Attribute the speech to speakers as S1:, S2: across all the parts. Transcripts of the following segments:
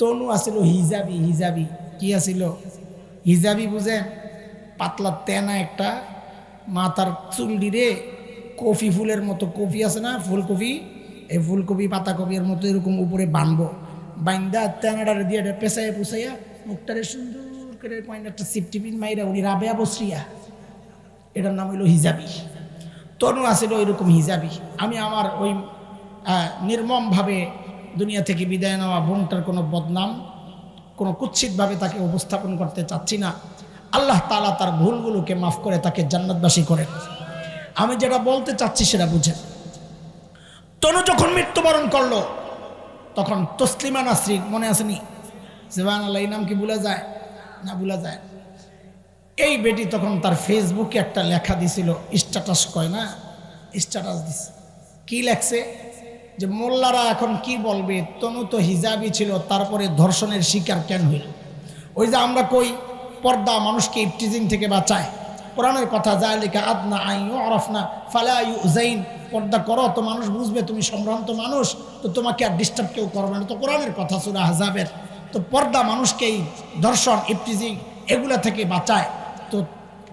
S1: তনু আছিল hijabi hijabi. কি আছিল? হিজাবি বুঝেন পাতলা তেনা একটা, মাথার চুল দিরে কফি ফুলের মতো কফি আছে না, ফুলকপি? এই ফুলকপি পাতাকপির মতো এরকম উপরে বানবো। বাইন্দা তেনাটারে দিয়ে এটা পেঁচাইয়া পুষাইয়া মুখটারে সুন্দর করে একটা সিপটিপিন মাইরা উনি রাবেয়া বসরিয়া। এটার নাম হইল হিজাবি। তনু আছিল ওইরকম হিজাবি। আমি আমার ওই নির্মমভাবে দুনিয়া থেকে বিদায় নেওয়া বোনটার কোনো বদনাম, কোনো কুৎসিতভাবে তাকে উপস্থাপন করতে চাচ্ছি না। আল্লাহ তালা তার ভুলগুলোকে মাফ করে তাকে জান্নাতবাসী করেন। আমি যেটা বলতে চাচ্ছি সেটা বুঝেন। তনু যখন মৃত্যুবরণ করল, তখন তসলিমা নাসরিন মনে আসেনি? জেবান আল্লাহ এই নাম কি ভুলা যায়? না ভুলা যায়। এই বেটি তখন তার ফেসবুকে একটা লেখা দিছিল, স্ট্যাটাস কয় না? স্ট্যাটাস দিছে। কি লেখছে? যে মোল্লারা এখন কি বলবে? তনু তো হিজাবি ছিল, তারপরে ধর্ষণের শিকার কেন হইল? ওই যে আমরা কই, পর্দা মানুষকে ইফটিজিং থেকে বাঁচায়। কোরআনের কথা যায় লেখা আদনা আই অরফনা ফালা ইউ জাইন পর্দা করো, তো মানুষ বুঝবে, তুমি সম্ভ্রান্ত মানুষ, তো তোমাকে আর ডিস্টার্ব কেউ করবে না। তো কোরআনের কথা, সুরা হাজাবের। তো পর্দা মানুষকে এই ধর্ষণ ইফটিজিং এগুলা থেকে বাঁচায়। তো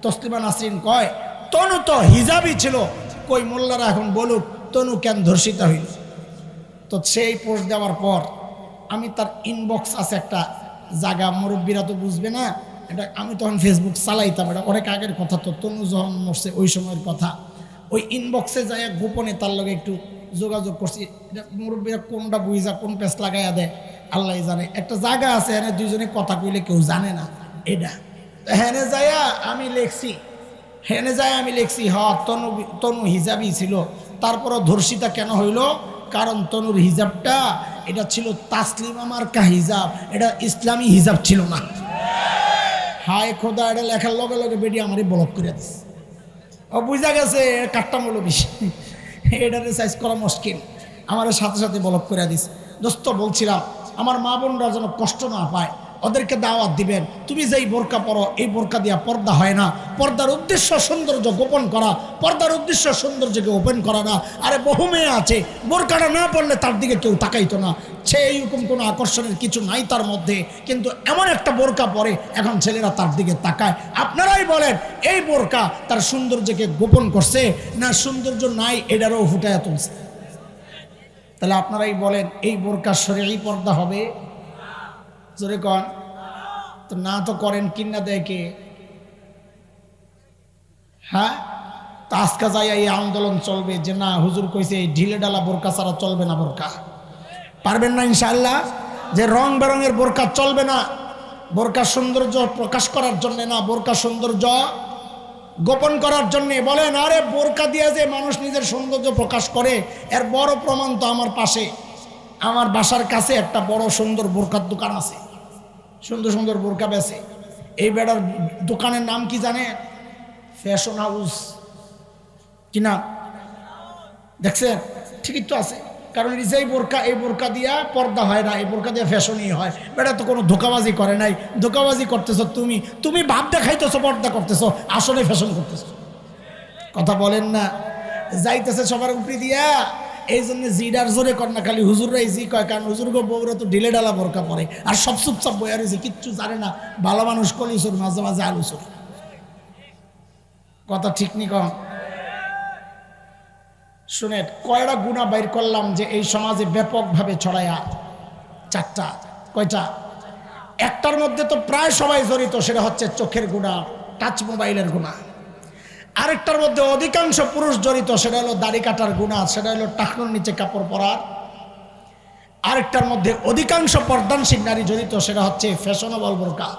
S1: তসলিমা নাসরিন কয়, তনু তো হিজাবি ছিল। কই মোল্লারা এখন বলুক, তনু কেন ধর্ষিত হইল? তো সেই পোস্ট দেওয়ার পর আমি তার ইনবক্স আছে একটা জায়গা, মুরব্বীরা তো বুঝবে না। এটা আমি তখন ফেসবুক চালাইতাম, এটা অনেক আগের কথা তো, তনু যখন মরছে ওই সময়ের কথা। ওই ইনবক্সে যাই গোপনে তার লগে একটু যোগাযোগ করছি। এটা মুরব্বীরা কোনটা বুঝা কোন পেস লাগাইয়া দেয় আল্লাহ জানে। একটা জায়গা আছে, এনে দুইজনে কথা কইলে কেউ জানে না এটা। হেনে যাইয়া আমি লেখছি, হেনে যায় আমি লিখছি হ তনু তনু হিজাবি ছিল। তারপরও ধর্ষিতা কেন হইল? কারণ তনুর হিজাবটা, এটা ছিল তাসলিম আমার কা হিজাব, এটা ইসলামী হিজাব ছিল না। হায় খোদা, এটা লেখার লগে লগে বেটি আমারই ব্লক করে দিস ও বুঝা গেছে কাটটা মূল বেশি। এটা সাইজ করা মুশকিল। আমার সাথে সাথে ব্লক করে দিস দোস্ত, বলছিলাম, আমার মা বোনরা যেন কষ্ট না পায়। ওদেরকে দাওয়াত দিবেন। তুমি যেই বোরকা পরো, এই বোরকা দিয়া পর্দা হয় না। পর্দার উদ্দেশ্য সৌন্দর্য গোপন করা। পর্দার উদ্দেশ্য সৌন্দর্যকে ওপেন করা না। আরে বহু মেয়ে আছে বোরকাটা না পড়লে তার দিকে কেউ তাকাইতো না। সে এইরকম কোনো আকর্ষণের কিছু নাই তার মধ্যে। কিন্তু এমন একটা বোরকা পরে এখন ছেলেরা তার দিকে তাকায়। আপনারাই বলেন, এই বোরকা তার সৌন্দর্যকে গোপন করছে না সৌন্দর্য নাই, এটারও ফুটায় তুলছে? তাহলে আপনারাই বলেন, এই বোরকার শরীর এই পর্দা হবে? জোরে কন। তো না তো করেন কিনা দেয় কে হ্যাঁ? আজকা যাই এই আন্দোলন চলবে। যে না, হুজুর কইছে, এই ঢিলে ডালা বোরকা ছাড়া চলবে না বোরকা। পারবেন না ইনশাআল্লাহ? যে রং বেরঙের বোরকা চলবে না। বোরকা সৌন্দর্য প্রকাশ করার জন্য না, বোরকা সৌন্দর্য গোপন করার জন্যে। বলেন, আরে বোরকা দিয়ে যে মানুষ নিজের সৌন্দর্য প্রকাশ করে, এর বড় প্রমাণ তো আমার পাশে। আমার বাসার কাছে একটা বড় সুন্দর বোরকার দোকান আছে। সুন্দর সুন্দর বোরকা বেছে। এই বেড়ার দোকানের নাম কি জানে? ফ্যাশন হাউস কি নাম? দেখছেন? ঠিকই তো আছে। কারণ এই যেই বোরকা এই বোরকা দিয়া পর্দা হয় না, এই বোরকা দিয়ে ফ্যাশনই হয়। বেটা তো কোনো ধোকাবাজি করে নাই। ধোকাবাজি করতেছো তুমি। তুমি ভাব দেখাইতেছো, পর্দা করতেছো। আসলে ফ্যাশন করতেছো। কথা বলেন না। যাইতেছে সবার উপরে দিয়া। এই জন্য জিডার জোরে কর না, খালি হুজুররাই জি কয়, কারণ হুজুর গো বউরা তো ঢিলে ডালা বোরকা পরে। আর সব চুপচাপ বইয়া রয়েছে, কিচ্ছু জানে না। ভালো মানুষ কলিসুর মাঝে মাঝে আলুসুর কথা ঠিক নি কম? শুনে কয়টা গুণা বাইর করলাম যে এই সমাজে ব্যাপকভাবে ছড়ায়া চারটা, কয়টা? একটার মধ্যে তো প্রায় সবাই জড়িত, সেটা হচ্ছে চোখের গুণা টাচ মোবাইলের গুণা আরেকটার মধ্যে অধিকাংশ পুরুষ জড়িত, সেটা হলো দাড়ি কাটার গুণা, সেটা হলো টাকনোর নিচে কাপড় পরার। আরেকটার মধ্যে অধিকাংশ পর্দানশীল নারী জড়িত, সেটা হচ্ছে ফ্যাশনেবল বোরকা।